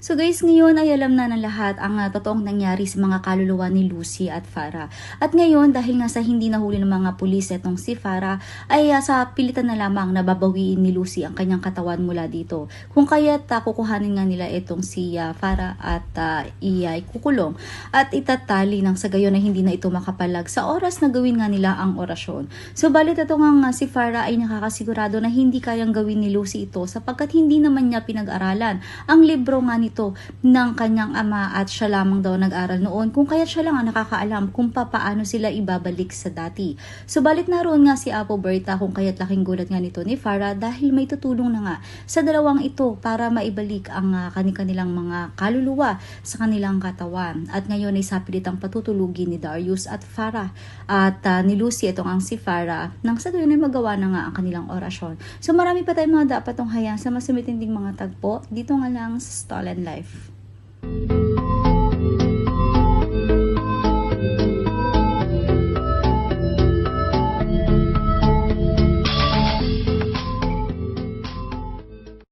So guys, ngayon ay alam na ng lahat ang uh, totoong nangyari sa mga kaluluwa ni Lucy at Farah. At ngayon, dahil nga sa hindi nahuli ng mga pulis itong si Farah, ay uh, sa pilitan na lamang na babawiin ni Lucy ang kanyang katawan mula dito. Kung kaya't uh, kukuhanin nga nila itong si uh, Farah at uh, iyay kukulong at itatali ng sa gayon na hindi na ito makapalag sa oras na gawin nga nila ang orasyon. So balit ito nga, nga si Farah ay nakakasigurado na hindi kayang gawin ni Lucy ito sapagkat hindi naman niya pinag-aralan ang libro nga ni ito ng kanyang ama at siya lamang daw nag-aral noon kung kaya siya lang ang nakakaalam kung papaano sila ibabalik sa dati. Subalit naroon nga si Apo Berta kung kaya't laking gulat nga nito ni Farah dahil may tutulong na nga sa dalawang ito para maibalik ang uh, kanilang mga kaluluwa sa kanilang katawan. At ngayon ay sapilit ang patutulugin ni Darius at Farah at uh, ni Lucy itong ang si Farah nang sa gayon ay magawa na nga ang kanilang orasyon. So marami pa tayong mga dapat tong hayang sa mas sumitinding mga tagpo dito nga lang sa Stolen Life.